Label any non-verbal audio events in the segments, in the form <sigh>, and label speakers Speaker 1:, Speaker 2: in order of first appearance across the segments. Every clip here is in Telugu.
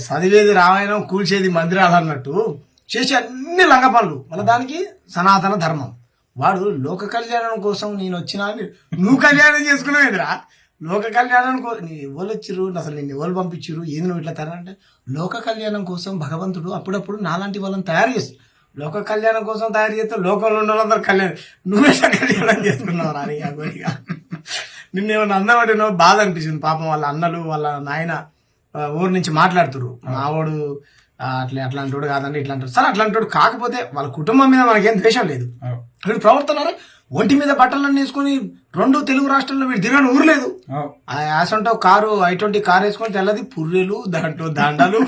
Speaker 1: చదివేది రామాయణం కూల్చేది మందిరాలు అన్నట్టు చేసే అన్ని లంగ పనులు. మళ్ళీ దానికి సనాతన ధర్మం. వాడు లోక కళ్యాణం కోసం నేను వచ్చినా అని నువ్వు కళ్యాణం చేసుకున్నావేదిరా లోక కళ్యాణం కో నీ ఎవరు వచ్చిర్రు? అసలు నేను ఎవరు పంపించిర్రు? ఏంది నువ్వు ఇట్లా తరంటే లోక కళ్యాణం కోసం భగవంతుడు అప్పుడప్పుడు నాలాంటి వాళ్ళని తయారు చేస్తాడు లోక కళ్యాణం కోసం తయారు చేస్తే లోకంలో ఉన్న వాళ్ళందరూ కళ్యాణం నువ్వే కళ్యాణం చేసుకున్నావు రాని నిన్నేమన్నా అందమంటే నువ్వు బాధ అనిపించింది. పాపం వాళ్ళ అన్నలు వాళ్ళ నాయన ఊరు నుంచి మాట్లాడుతురు మావాడు అట్లా అట్లాంటి వాడు కాదండి ఇట్లాంటి. సరే అట్లాంటి వాడు కాకపోతే వాళ్ళ కుటుంబం మీద మనకేం ద్వేషం లేదు. వీడు ప్రవర్తన ఒంటి మీద బట్టలన్నీ వేసుకొని రెండు తెలుగు రాష్ట్రాల్లో వీడు తిరగని ఊరు లేదు. యాసంటో కారు ఐ ట్వంటీ కారు వేసుకొని తెల్లది పుర్రెలు దాంట్లో దండలు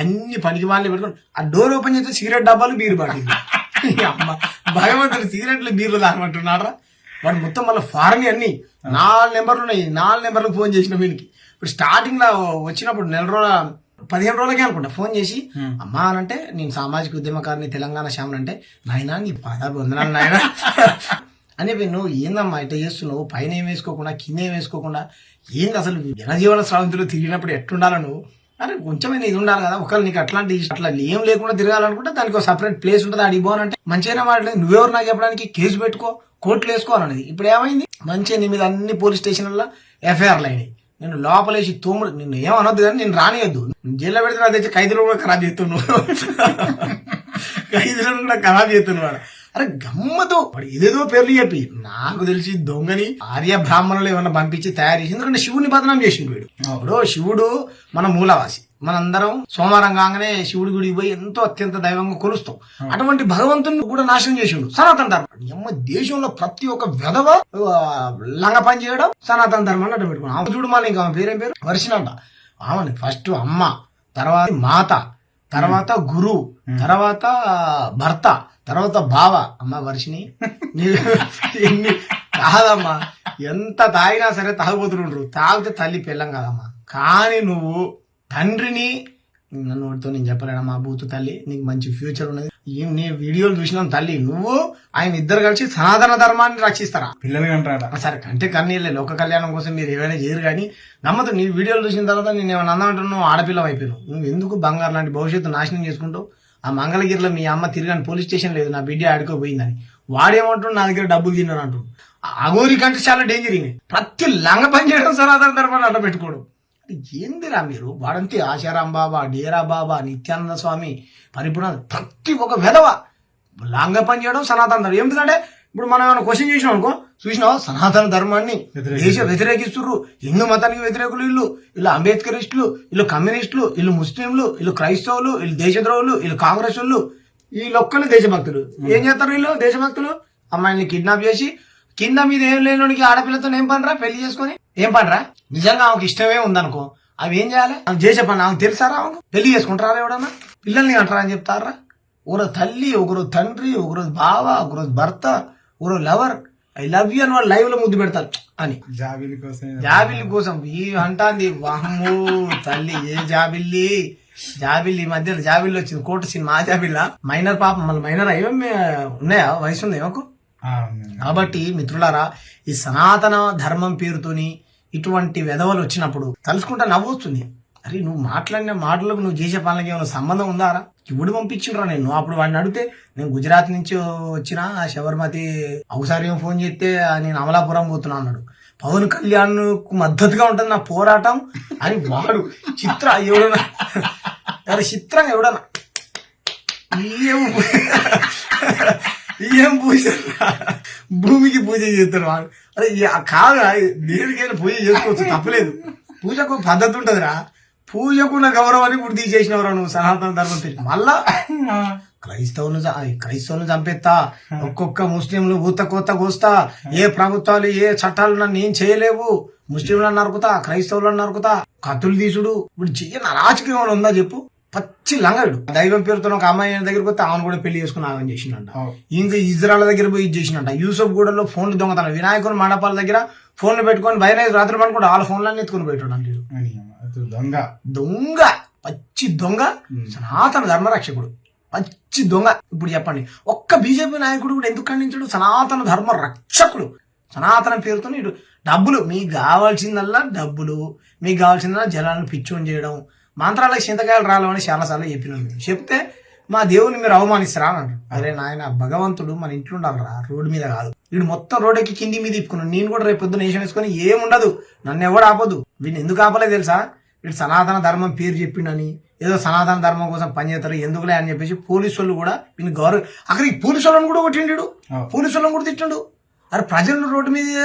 Speaker 1: అన్ని పనికి వాళ్ళు పెట్టుకొని ఆ డోర్ ఓపెన్ చేస్తే సిగరెట్ డబ్బాలు బీరు అమ్మ భగవంతుడు సిగరెట్లు బీర్లు తాగమంటున్నారా వాడు మొత్తం మళ్ళీ ఫారెన్ అన్ని. నాలుగు నెంబర్లు ఉన్నాయి నాలుగు నెంబర్లకు ఫోన్ చేసిన వీనికి. ఇప్పుడు స్టార్టింగ్లో వచ్చినప్పుడు నెల రోజుల పదిహేను రోజులకే అనుకుంటా ఫోన్ చేసి అమ్మా అని అంటే నేను సామాజిక ఉద్యమకారిని తెలంగాణ శ్యామన్ అంటే నాయనా నీ పాదాలు వందనాలు నాయనా. <laughs> అని చెప్పి నువ్వు ఏందమ్మా ఇట్లా చేస్తున్నావు? పైన ఏం వేసుకోకుండా కింద ఏం వేసుకోకుండా ఏంది అసలు జనజీవన స్రవంతిలో తిరిగినప్పుడు ఎట్టుండాలా నువ్వు? అరే కొంచెమైనా ఇది ఉండాలి కదా ఒకవేళ నీకు అట్లాంటి అట్లా ఏం లేకుండా తిరగాలనుకుంటే దానికి ఒక సపరేట్ ప్లేస్ ఉంటుంది అడిగి పోనంటే మంచిగా మాట్లాడలేదు. నువ్వెవరు నాకు చెప్పడానికి? కేసు పెట్టుకో కోర్టులు వేసుకోవాలనేది ఇప్పుడు ఏమైంది? మంచిగా నీ మీద అన్ని పోలీస్ స్టేషన్లలో ఎఫ్ఐఆర్లు అయినాయి. నేను లోపలేసి తోముడు నిన్ను ఏమనొద్దు కానీ నేను రానియద్దు. జైల్లో పెడితే నా తెచ్చి ఖైదీలు కూడా ఖరాబ్ చేస్తున్నావు ఖైదీలను కూడా ఖరాబ్ చేస్తున్నాడు అరే గమ్మతో వాడు ఏదేదో పేర్లు చెప్పి. నాకు తెలిసి దొంగని ఆర్య బ్రాహ్మణులు ఏమన్నా పంపించి తయారు చేసి ఎందుకంటే శివుని బదనాం చేసిండు వీడు. ఇప్పుడు శివుడు మన మూలవాసి. మనందరం సోమవారం కాగానే శివుడి గుడికి పోయి ఎంతో అత్యంత దైవంగా కొలుస్తాం. అటువంటి భగవంతుని కూడా నాశనం చేసిండు. సనాతన ధర్మం. ఎమ్మ దేశంలో ప్రతి ఒక్క విధవ లంగ పని చేయడం సనాతన ధర్మాన్ని అడ్డు పెట్టుకున్నాం. ఆమె చూడు మళ్ళీ ఇంకా ఆమె పేరేం పేరు? వర్షినంట ఆమెని ఫస్ట్ అమ్మ తర్వాత మాత తర్వాత గురు తర్వాత భర్త తర్వాత బావ. అమ్మ వర్షిని ఎన్ని కాదమ్మా. ఎంత తాగినా సరే తాగుబోతుండ్రు తాగితే తల్లి పిల్లం కాదమ్మా. కానీ నువ్వు తండ్రిని నన్ను వాడితో నేను చెప్పలేనమ్మా బూతు తల్లి? నీకు మంచి ఫ్యూచర్ ఉన్నది. నీ వీడియోలు చూసినాం తల్లి. నువ్వు ఆయన ఇద్దరు కలిసి సనాతన ధర్మాన్ని రక్షిస్తారా?
Speaker 2: పిల్లలు
Speaker 1: ఆ సరే కంటే కన్నీళ్ళే. లోక కళ్యాణం కోసం మీరు ఏమైనా చేయరు కానీ నమ్మదు నీ వీడియోలు చూసిన తర్వాత నేను ఏమైనా అన్నామంటే నువ్వు ఆడపిల్ల అయిపోయావు నువ్వు ఎందుకు బంగారు లాంటి భవిష్యత్తు నాశనం చేసుకుంటావు? ఆ మంగళగిరిలో మీ అమ్మ తిరిగాని పోలీస్ స్టేషన్ లేదు నా బిడ్డ ఆడుకోపోయిందని వాడేమంటాడు నా దగ్గర డబ్బులు తిన్నాను అంటాడు ఆ అగోరి కంటే చాలా డేంజర్. ప్రతి లంగ పని చేయడం సనాతన ధర్మాన్ని అడ్డ పెట్టుకోవడం ఏందిరా మీరు? వాడంతే ఆశారాం బాబా డేరా బాబా నిత్యానంద స్వామి పరిపూర్ణ ప్రతి ఒక విధవ. లాంగ పని చేయడం సనాతన ధర్మం. ఎందుకంటే ఇప్పుడు మనం ఏమైనా క్వశ్చన్ చేసినాం అనుకో చూసినావా? సనాతన ధర్మాన్ని దేశ వ్యతిరేకిస్తుర్రు హిందూ మతానికి వ్యతిరేకులు వీళ్ళు వీళ్ళు అంబేద్కరిస్టులు వీళ్ళు కమ్యూనిస్టులు వీళ్ళు ముస్లింలు వీళ్ళు క్రైస్తవులు వీళ్ళు దేశద్రోహులు వీళ్ళు కాంగ్రెస్ వాళ్ళు వీళ్ళొక్కరు దేశభక్తులు. ఏం చేస్తారు వీళ్ళు దేశభక్తులు? అమ్మాయిని కిడ్నాప్ చేసి కింద మీద ఏం లేనోడికి ఆడపిల్లతో ఏం పనిరా? పెళ్ళి చేసుకొని? ఏం పనిరా నిజంగా ఆమెకు ఇష్టమే ఉందనుకో. అవి ఏం చేయాలి? ఆమె చేసే పని ఆమెకు తెలుసారా ఆమెకు? పెళ్ళి చేసుకుంటారా ఎవడన్నా? పిల్లల్ని అంటారా అని చెప్తారా? ఒకరోజు తల్లి ఒకరోజు తండ్రి ఒకరోజు బావ ఒకరోజు భర్త ఒకరోజు లవర్ ఐ లవ్ యూ అని వాళ్ళు లైవ్లో ముద్దు పెడతారు. అని.
Speaker 2: జాబిలి కోసం
Speaker 1: జాబిల్లి కోసం. ఈ అంటాంది వామ్మో తల్లి ఏ జాబిల్లి? జాబిల్లి ఈ మధ్యలో జాబిల్లి వచ్చింది. కోట సినిమా ఆ జాబిల్లా? మైనర్ పాప మళ్ళీ మైనర్? అయ్యో ఉన్నాయా? వయసు ఉంది ఏమకు
Speaker 2: ఆ, ఉంది.
Speaker 1: కాబట్టి మిత్రులారా ఈ సనాతన ధర్మం పేరుతోని ఇటువంటి వెధవలు వచ్చినప్పుడు తలుసుకుంటా నవ్వొస్తుంది. అరే నువ్వు మాట్లాడిన మాటలకు నువ్వు చేసే పనులకి ఏమైనా సంబంధం ఉందారా? ఇప్పుడు పంపించిండ్రా నేను అప్పుడు వాడిని అడిగితే నేను గుజరాత్ నుంచి వచ్చిన ఆ శబర్మతి ఒకసారి ఫోన్ చేస్తే నేను అమలాపురం పోతున్నా అన్నాడు. పవన్ కళ్యాణ్కు మద్దతుగా ఉంటుంది నా పోరాటం. అని వాడు చిత్ర ఎవడన్నా? అరే చిత్రంగా ఎవడన్నా? ఏం ఏం పూజ భూమికి పూజ చేస్తారు వాడు అరే కాదురా దేనికైనా పూజ చేసుకోవచ్చు తప్పలేదు. పూజకు పద్ధతి ఉంటదిరా. పూజకున్న గౌరవాన్ని ఇప్పుడు తీసేసినవరా నువ్వు సనాతన ధర్మం తెలిసి మళ్ళా క్రైస్తవులు క్రైస్తవులు చంపేస్తా ఒక్కొక్క ముస్లింలు ఊత కొత్త కోస్తా ఏ ప్రభుత్వాలు ఏ చట్టాలు నన్ను ఏం చేయలేవు. ముస్లింలను నరుకుతా క్రైస్తవులను నరుకుతా కత్తులు తీసుడు. ఇప్పుడు చెయ్యని అరాచకం ఏమైనా ఉందా చెప్పు. పచ్చి లంగడు దైవం పేరుతో ఒక అమ్మాయి దగ్గరికి వస్తే ఆమెను కూడా పెళ్ళి చేసుకుని ఆమె చేసిండంట.
Speaker 2: అవు.
Speaker 1: ఇంకా ఇజ్రాయల్ దగ్గర పోయి ఇది చేసినట్ట యూసఫ్ గూడలో ఫోన్లు దొంగతనం. వినాయకుని మండపాల దగ్గర ఫోన్లు పెట్టుకొని భయం రాత్రి పనుకుంటే వాళ్ళ ఫోన్లన్నీ ఎత్తుకుని పెట్టాడు
Speaker 2: దొంగ.
Speaker 1: దొంగ. పచ్చి దొంగ. సనాతన ధర్మరక్షకుడు. పచ్చి దొంగ. ఇప్పుడు చెప్పండి. ఒక్క బీజేపీ నాయకుడు కూడా ఎందుకు ఖండించడు? సనాతన ధర్మ రక్షకుడు. సనాతన పేరుతో ఇటు డబ్బులు. మీకు కావాల్సిందల్లా డబ్బులు. మీకు కావాల్సిందల్లా జనాలను పిచ్చోని చేయడం. మంత్రాలకు చింతకాయలు రాలేమని చాలాసార్లు చెప్పినాం మేము. చెప్తే మా దేవుని మీరు అవమానిస్తారా? అని అంటారు అరే నాయన భగవంతుడు మన ఇంట్లో ఉండాలిరా రోడ్డు మీద కాదు. వీడు మొత్తం రోడ్ ఎక్కి కింది మీద ఇప్పుకున్నాను నేను కూడా రేపు పొద్దున వేషం వేసుకొని ఏముండదు. నన్ను ఎవడు ఆపదు వీడిని ఎందుకు ఆపలేదు తెలుసా? వీడు సనాతన ధర్మం పేరు చెప్పిండని ఏదో సనాతన ధర్మం కోసం పనిచేస్తారు ఎందుకులే? అని చెప్పేసి పోలీసు వాళ్ళు కూడా వీని గౌరవ అక్కడికి పోలీసు వాళ్ళని కూడా కొట్టిండు. పోలీసు వాళ్ళని కూడా తిట్టిండు. అరే ప్రజలు రోడ్డు మీద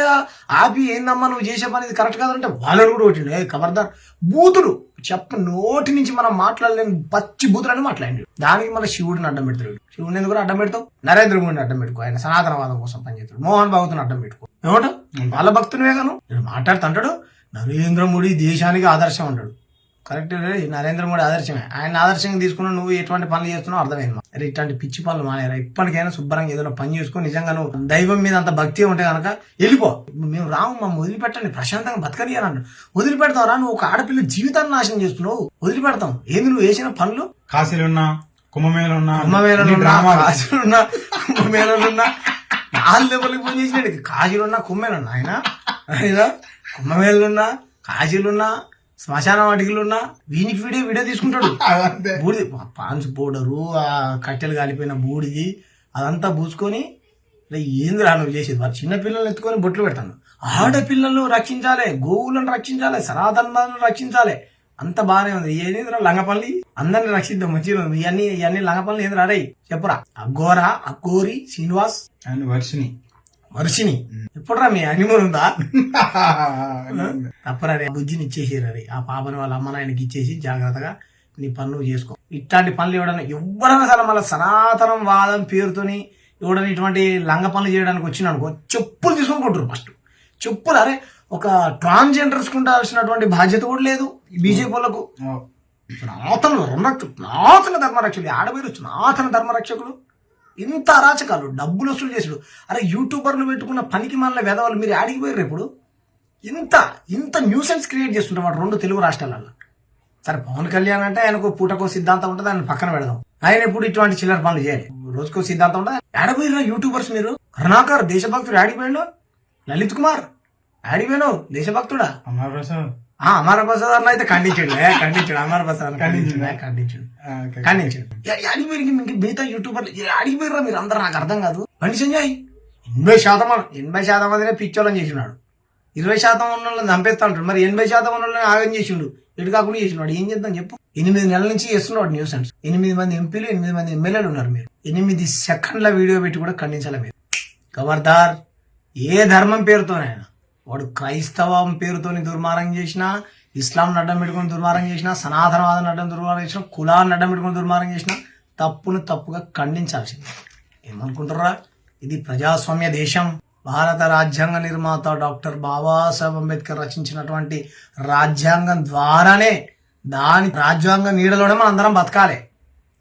Speaker 1: ఆపి ఏందమ్మా నువ్వు చేసే పని ఇది కరెక్ట్ కాదంటే వాళ్ళని కూడా ఓటిండు ఏ ఖబర్దార్ బూతులు. చెప్ప నోటి నుంచి మనం మాట్లాడలేని పచ్చి బూతులని మాట్లాడి దానికి మన శివుడిని అడ్డం పెడతాడు శివుడిని ఎందుకు అడ్డం పెడతావు? నరేంద్ర మోడీని అడ్డం పెట్టుకో. ఆయన సనాతనవాదం కోసం పనిచేస్తాడు. మోహన్ బాబుని అడ్డం పెట్టుకో. ఏమంటావు? వాళ్ళ భక్తునివే గాను నేను మాట్లాడుతుంటాడు. నరేంద్ర మోడీ దేశానికి ఆదర్శం అంటాడు. కరెక్ట్ ఈ నరేంద్ర మోడీ ఆదర్శమే. ఆయన ఆదర్శంగా తీసుకున్న నువ్వు ఎటువంటి పనులు చేస్తున్నావు అర్థమైంది. అరే ఇట్లాంటి పిచ్చి పనులు మానేరా. ఇప్పటికైనా శుభ్రంగా ఏదైనా పని చేసుకొని నిజంగా నువ్వు దైవం మీద అంత భక్తి ఉంటే కనుక వెళ్ళిపో. మేము రాము మమ్మల్ని వదిలిపెట్టండి. ప్రశాంతంగా బతకనియనండి వదిలిపెడతావురా నువ్వు ఒక ఆడపిల్ల జీవితాన్ని నాశనం చేస్తున్నావు. వదిలిపెడతాం. ఏంది నువ్వు వేసిన పనులు?
Speaker 2: కాశీలు ఉన్నా కుంభమేళ ఉన్నా
Speaker 1: కుంభమేళలున్నా
Speaker 2: డ్రామాలు.
Speaker 1: కాజీలున్నా కుంభమేళలున్నా. నాలుగు లెవెల్కి పని చేసినాడు. కాజీలున్నా కుంభమేళన్నా ఆయన ఆయన కుంభమేళలున్నా కాజీలున్నా శ్మశాన వాటికలున్నా వీనికి వీడియో వీడియో తీసుకుంటాడు. <laughs> బూడిది. పాన్స్ పౌడరు ఆ కట్టెలు కాలిపోయిన బూడిది అదంతా పూసుకొని ఇలా ఏంది రా నువ్వు చేసేది? వారు చిన్న పిల్లల్ని ఎత్తుకొని బొట్లు పెడతాను. ఆడపిల్లలను రక్షించాలి గోవులను రక్షించాలి సనాతనాలను రక్షించాలి. అంత బాగానే ఉంది. ఏందిరా లంగపల్లి? అందరిని రక్షిద్దాం మంచిగా ఉంది. ఇవన్నీ ఇవన్నీ లంగపల్లి ఏంది రే చెప్పురా. అగ్గోరా అగ్గోరి శ్రీనివాస్.
Speaker 2: అండ్ వర్షిని
Speaker 1: వర్షిని ఎప్పుడురా మీ అనిమల్ ఉందా? <laughs> తప్పరా బుజ్జిని ఇచ్చేసారు రే ఆ పాపని వాళ్ళ అమ్మ నాయనకి ఇచ్చేసి జాగ్రత్తగా నీ పనులు చేసుకో. ఇట్లాంటి పనులు ఎవడన్నా ఎవడన్నా సరే మళ్ళీ సనాతనం వాదం పేరుతోని ఎవడన్నా ఇటువంటి లంగ పనులు చేయడానికి వచ్చిన అనుకో చెప్పులు తీసుకొని కొట్టురు ఫస్ట్ చెప్పులు అరే ఒక ట్రాన్స్జెండర్స్ ఉండాల్సినటువంటి బాధ్యత కూడా లేదు బీజేపీ వాళ్ళకు. సనాతన రక్ష సనాతన ధర్మరక్షకులు. ఆడవేరు సనాతన ధర్మరక్షకులు. ఇంత అరాచకాలు డబ్బులు వసూలు చేసుడు. అరే యూట్యూబర్లు పెట్టుకున్న పనికి మళ్ళీ వెదవాళ్ళు మీరు ఆడికి పోయారు ఇప్పుడు? ఇంత ఇంత న్యూసెన్స్ క్రియేట్ చేస్తుంటారు వాడు రెండు తెలుగు రాష్ట్రాలలో. సరే పవన్ కళ్యాణ్ అంటే ఆయనకు పూటకో సిద్ధాంతం ఉంటుంది ఆయన పక్కన పెడదాం. ఆయన ఎప్పుడు ఇటువంటి చిల్లర పనులు చేయాలి. రోజుకో సిద్ధాంతం ఉంటుంది. ఆడపోయిన యూట్యూబర్స్ మీరు? కరుణాకర్ దేశభక్తుడు ఆడిపోయాడు లలిత్ కుమార్? ఆడిపోయాను దేశభక్తుడా?
Speaker 2: అమర్ ప్రసాద్.
Speaker 1: అమర ప్రసాద్ అన్న అయితే ఖండించాడు. ఖండించాడు. అమర ప్రసాద్ అన్న ఖండించాడు
Speaker 2: ఖండించాడా?
Speaker 1: ఖండించాడు.
Speaker 2: ఆ, ఓకే.
Speaker 1: ఖండించాడు. అడిగి పెరిగి మీకు మిగతా యూట్యూబర్లు అడిగి పోయిర్రా మీరు? అందరు నాకు అర్థం కాదు. బండి సంజయ్ ఎనభై శాతం ఎనభై శాతం మందినే పిచ్చోళ్ళని చేసినాడు. ఇరవై శాతం ఉన్న వాళ్ళని చంపేస్తా ఉంటాడు మరి ఎనభై శాతం ఉన్న వాళ్ళని ఆగం చేసిండు. ఎటు కాకుండా చేసినాడు. ఏం చేద్దాం చెప్పు. ఎనిమిది నెలల నుంచి చేస్తున్నాడు న్యూస్ అండ్. ఎనిమిది మంది ఎంపీలు ఎనిమిది మంది ఎమ్మెల్యేలు ఉన్నారు మీరు. ఎనిమిది సెకండ్ల వీడియో పెట్టి కూడా ఖండించాలి మీరు. ఖబర్దార్ ఏ ధర్మం పేరుతోనైనా. వాడు క్రైస్తవం పేరుతోని దుర్మార్గం చేసినా ఇస్లాం అడ్డం పెట్టుకుని దుర్మార్గం చేసినా సనాతనవాదం అడ్డం దుర్మార్గం చేసినా కులాన్ని అడ్డం పెట్టుకుని దుర్మార్గం చేసినా తప్పును తప్పుగా ఖండించాల్సింది. ఏమనుకుంటారా ఇది ప్రజాస్వామ్య దేశం. భారత రాజ్యాంగ నిర్మాత డాక్టర్ బాబాసాహెబ్ అంబేద్కర్ రచించినటువంటి రాజ్యాంగం ద్వారానే దాని రాజ్యాంగ నీడలోనే మనం అందరం బతకాలి.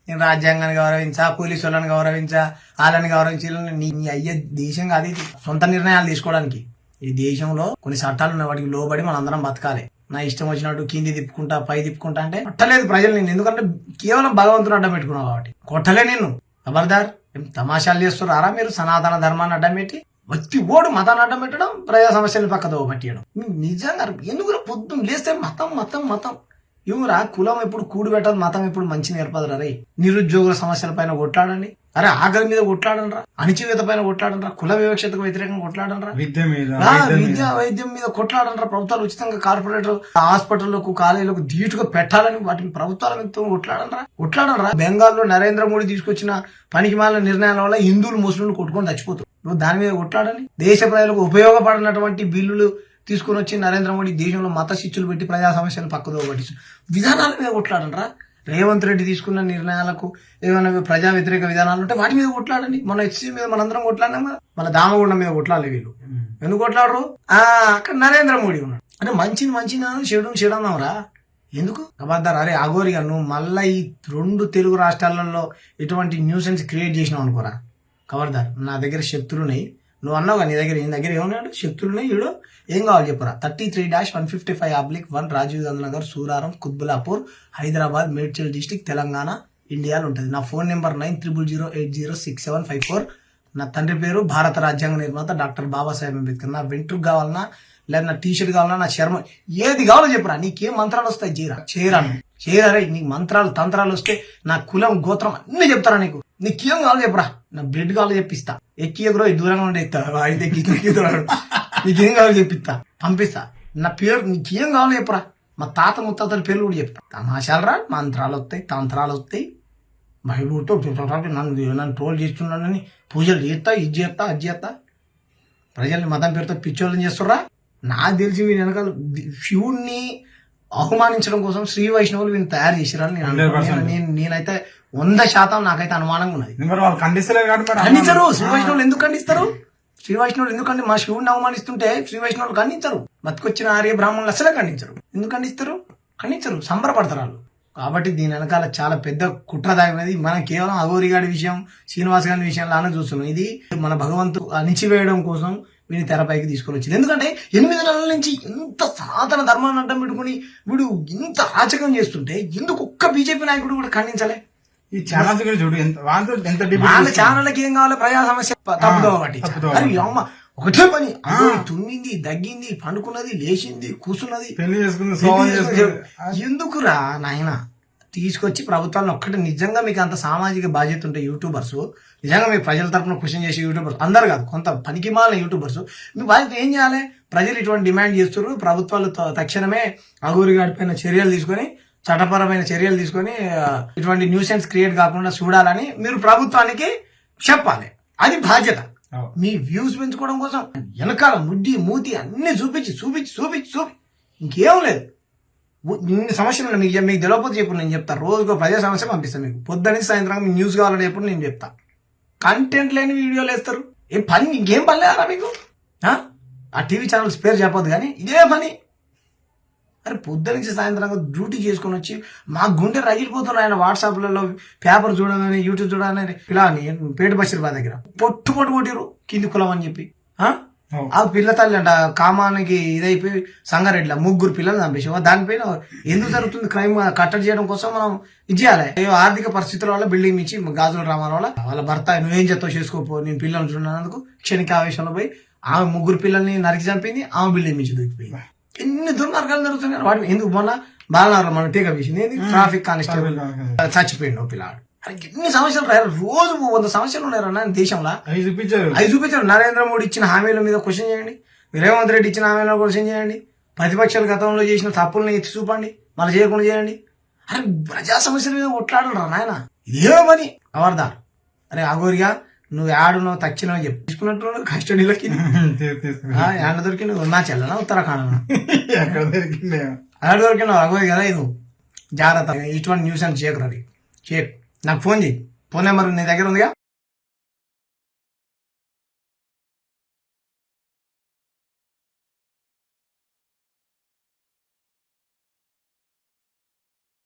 Speaker 1: నేను రాజ్యాంగాన్ని గౌరవించా పోలీసు వాళ్ళని గౌరవించా వాళ్ళని గౌరవించి నీ అయ్యే దేశం కాదు సొంత నిర్ణయాలు తీసుకోవడానికి. ఈ దేశంలో కొన్ని చట్టాలు ఉన్నాయి. వాటికి లోబడి మనం అందరం బతకాలి. నా ఇష్టం వచ్చినట్టు కింది తిప్పుకుంటా పై తిప్పుకుంటా అంటే కొట్టలేదు ప్రజలు నేను ఎందుకంటే కేవలం భగవంతుని అడ్డం పెట్టుకున్నావు కాబట్టి. కొట్టలే నిన్ను. ఖబర్దార్ ఏం తమాషాలు చేస్తున్నారా మీరు? సనాతన ధర్మాన్ని అడ్డం పెట్టి వచ్చి ఓడు మతాన్ని అడ్డం పెట్టడం ప్రజా సమస్యలు పక్కదో పట్టియడం నిజంగా ఎందుకు పొద్దున్న లేస్తే మతం మతం మతం? ఇవురా కులం ఎప్పుడు కూడు పెట్టదు మతం ఎప్పుడు మంచి నేర్పదురా రే. నిరుద్యోగుల సమస్యల పైన కొట్లాడండి. అరే ఆకలి మీద కొట్లాడంరా అణిచివేత పైన కొట్లాడంరా కుల వివక్షతకు వ్యతిరేకంగా కొట్లాడంరా
Speaker 2: విద్య మీద వైద్యం మీద.
Speaker 1: విద్య మీద కొట్లాడంరా ప్రభుత్వాలు ఉచితంగా కార్పొరేటర్ హాస్పిటల్లకు కాలేజీలకు ధీటుగా పెట్టాలని వాటిని ప్రభుత్వాల మీద కొట్లాడంరా కొట్లాడంరా బెంగాల్లో నరేంద్ర మోడీ తీసుకొచ్చిన పనికి మాలిన నిర్ణయాల వల్ల హిందువులు ముస్లింలు కొట్టుకొని చచ్చిపోతారు. నువ్వు దాని మీద కొట్లాడని దేశ ప్రజలకు ఉపయోగపడినటువంటి బిల్లులు తీసుకొని వచ్చి నరేంద్ర మోడీ దేశంలో మత శిక్షలు పెట్టి ప్రజా సమస్యలు పక్కదో పట్టించు విధానాల మీద కొట్లాడనరా రేవంత్ రెడ్డి తీసుకున్న నిర్ణయాలకు ఏమైనా ప్రజా వ్యతిరేక విధానాలు ఉంటే వాటి మీద కొట్లాడండి. మన హెచ్సీ మీద మనందరం కొట్లాడినాం కదా. మన దామగుండం మీద కొట్లాడలే వీళ్ళు. ఎందుకు కొట్లాడరు? ఆ అక్కడ నరేంద్ర మోడీ ఉన్నాడు. అంటే మంచిని మంచిని చెడుని చెడు అన్నావురా. ఎందుకు? అబద్ధారు అరే అగోరిగా నువ్వు మళ్ళీ ఈ రెండు తెలుగు రాష్ట్రాలలో ఎటువంటి న్యూసెన్స్ క్రియేట్ చేసినావు అనుకోరా? ఖబర్దార్ నా దగ్గర శత్రువునై నువ్వు అన్నావు నీ దగ్గర నీ దగ్గర ఏమన్నాడు శక్తులున్నాయి ఈడు ఏం కావాలి చెప్పురా? Thirty three dash one fifty five oblique one Rajiv Gandhi Nagar Suraram Quthbullapur Hyderabad Medchal district Telangana ఇండియాలో ఉంటుంది. నా phone number nine triple zero eight zero six seven five four. నా తండ్రి పేరు భారత రాజ్యాంగ నిర్మాత డాక్టర్ బాబాసాహెబ్ అంబేద్కర్. నా వెంట్రుకు కావాలన్నా లేదా నా టీషర్ట్ కావాలన్నా నా చర్మం ఏది కావాలో చెప్పురా నీకేం మంత్రాలు వస్తాయి? చేయరా చేయరాను చేయరా నీకు మంత్రాలు తంత్రాలు వస్తే నా కులం గోత్రం అన్ని చెప్తారా నీకు? నీకేం కావాలో చెప్పురా నా బ్లడ్ కావాలో చెప్పిస్తా. ఎక్కి ఎగురో దూరంగా ఉండే అయితే నీకేం కావాలో చెప్పిస్తా. పంపిస్తా. నా పేరు నీకేం కావాలో చెప్పురా మా తాత ముత్తాతల పేర్లు కూడా చెప్తా. తమాషాలరా మంత్రాలు వస్తాయి తంత్రాలు వస్తాయి. భయపడుతూ నన్ను నన్ను ట్రోల్ చేస్తున్నానని పూజలు చేస్తా ఇది చేస్తా అది చేస్తా. ప్రజల్ని మతం పేరుతో పిచ్చోళ్ళని చేస్తుర్రా. నాకు తెలిసి వీని వెనకాల శివుణ్ణి అవమానించడం కోసం శ్రీ వైష్ణవులు వీని తయారు చేసిరని నేను
Speaker 2: 100%
Speaker 1: అనుకుంటున్నాను. నేను నేనైతే వంద శాతం నాకైతే అనుమానంగా ఉన్నది. ఖండించరు శ్రీ వైష్ణవులు ఎందుకు ఖండిస్తారు? శ్రీ వైష్ణవులు ఎందుకంటే మా శివుడిని అవమానిస్తుంటే శ్రీ వైష్ణవులు ఖండించరు. బతికొచ్చిన ఆర్య బ్రాహ్మణులు అసలే ఖండించరు. ఎందుకు ఖండిస్తారు? ఖండించరు. సంబరపడతారు వాళ్ళు. కాబట్టి దీని వెనకాల చాలా పెద్ద కుట్ర దాగినది మనం కేవలం అఘోరి గారి విషయం శ్రీనివాస్ గారి విషయంలోనే చూస్తున్నాం. ఇది మన భగవంతు అణిచివేయడం కోసం వీడిని తెరపైకి తీసుకొని వచ్చింది. ఎందుకంటే ఎనిమిది నెలల నుంచి ఇంత సనాతన ధర్మాన్ని అడ్డం పెట్టుకుని వీడు ఇంత రాచకం చేస్తుంటే ఎందుకు ఒక్క బీజేపీ నాయకుడు కూడా ఖండించలే?
Speaker 2: ఈ ఛానల్స్ కూడా చూడు ఎంత వాళ్ళతో ఎంత
Speaker 1: వాళ్ళ. ఛానళ్ళకి ఏం కావాలి? ప్రజా సమస్య అరే అమ్మ ఒకటే పని. తుమ్మింది దగ్గింది పండుకున్నది లేచింది కూసున్నది.
Speaker 2: పెళ్ళి చేసుకుంది.
Speaker 1: ఎందుకురా నాయన? తీసుకొచ్చి ప్రభుత్వాన్ని ఒక్కటి నిజంగా మీకు అంత సామాజిక బాధ్యత ఉంటే యూట్యూబర్స్ నిజంగా మీ ప్రజల తరపున క్వశ్చన్ చేసే యూట్యూబర్స్ అందరు కాదు కొంత పనికిమాలిన యూట్యూబర్స్ మీ బాధ్యత ఏం చేయాలి? ప్రజలు ఇటువంటి డిమాండ్ చేస్తున్నారు ప్రభుత్వాలు తక్షణమే అగూరి పైన చర్యలు తీసుకొని చట్టపరమైన చర్యలు తీసుకొని ఇటువంటి న్యూసెన్స్ క్రియేట్ కాకుండా చూడాలని మీరు ప్రభుత్వానికి చెప్పాలి. అది బాధ్యత. మీ వ్యూస్ పెంచుకోవడం కోసం వెనకాల ముడ్డి మూతి అన్ని చూపించి చూపించి చూపించి చూపి. ఇంకేం లేదు. ఇన్ని సమస్యలు ఉన్నాయి. మీకు మీకు తెలియకపోతే చెప్పు నేను చెప్తా. రోజుకో ప్రజా సమస్య పంపిస్తాను మీకు. పొద్దున సాయంత్రం మీకు న్యూస్ కావాలని చెప్పి నేను చెప్తా. కంటెంట్ లేని వీడియోలు వేస్తారు. ఏం పని ఇంకేం పని లేదా మీకు? ఆ? టీవీ ఛానల్స్ పేరు చెప్పొద్దు కానీ ఇదే పని. అరే పొద్దు నుంచి సాయంత్రంగా డ్యూటీ చేసుకొని వచ్చి మా గుండె రగిలిపోతున్నారు ఆయన వాట్సాప్లలో పేపర్ చూడగానే యూట్యూబ్ చూడాలని ఇలా పేట బషీర్బాద్ దగ్గర. పొట్టు పొట్టు కొట్టిరు కింది కులం అని చెప్పి. ఆ? పిల్ల తల్లి అంట కామానికి ఇదైపోయి సంగారెడ్డిలో ముగ్గురు పిల్లలు చంపేసాం దానిపైన ఎందుకు జరుగుతుంది క్రైమ్ కట్టడి చేయడం కోసం మనం ఇది చేయాలి. ఆర్థిక పరిస్థితుల వల్ల బిల్డింగ్ ఇచ్చి గాజుల రామారావు వల్ల వాళ్ళ భర్త నువ్వేం చేస్తావు చేసుకోపో నేను పిల్లల్ని చూడనందుకు క్షణిక ఆవేశంలో పోయి ఆమె ముగ్గురు పిల్లల్ని నరికి చంపింది ఆమె బిల్డింగ్ మించి దూకిపోయింది ఎన్ని దుర్మార్గాలు జరుగుతున్నాయి. వాటి ఎందుకు మొన్న బాలనగర్ మన టీకా వేసింది ట్రాఫిక్ కానిస్టేబుల్ పిల్లాడు. అరే ఎన్ని సమస్యలు రా రోజు వంద సమస్యలు ఉన్నాయి రా దేశంలో.
Speaker 2: అవి చూపించారు.
Speaker 1: అవి చూపించారు. నరేంద్ర మోడీ ఇచ్చిన హామీల మీద క్వశ్చన్ చేయండి. రేవంత్ రెడ్డి ఇచ్చిన హామీల క్వశ్చన్ చేయండి. ప్రతిపక్షాలు గతంలో చేసిన తప్పుల్ని ఎత్తి చూపండి. మళ్ళీ చేయకుండా చేయండి. అరే ప్రజా సమస్యల మీద కొట్లాడరా నాయన. ఇదే పని. అవర్దార్ అరే అగోరిగా నువ్వు ఆడునో తచ్చినో చెప్పు. తీసుకున్నట్టు కస్టడీలోకి. <laughs>
Speaker 2: తీ- తీసుకుని.
Speaker 1: ఎండ దొరికి నువ్వు నా చెల్లనా ఉత్తరాఖండ్ <laughs>
Speaker 2: ఎక్కడ దొరికిందే
Speaker 1: అక్కడ దొరికినావు అగోరి కదా ఇది జాగ్రత్త. ఇటువంటి న్యూస్ అని చేయకు రవి చేయకు. నాకు ఫోన్ చేయి ఫోన్ నెంబర్ నీ దగ్గర ఉందిగా?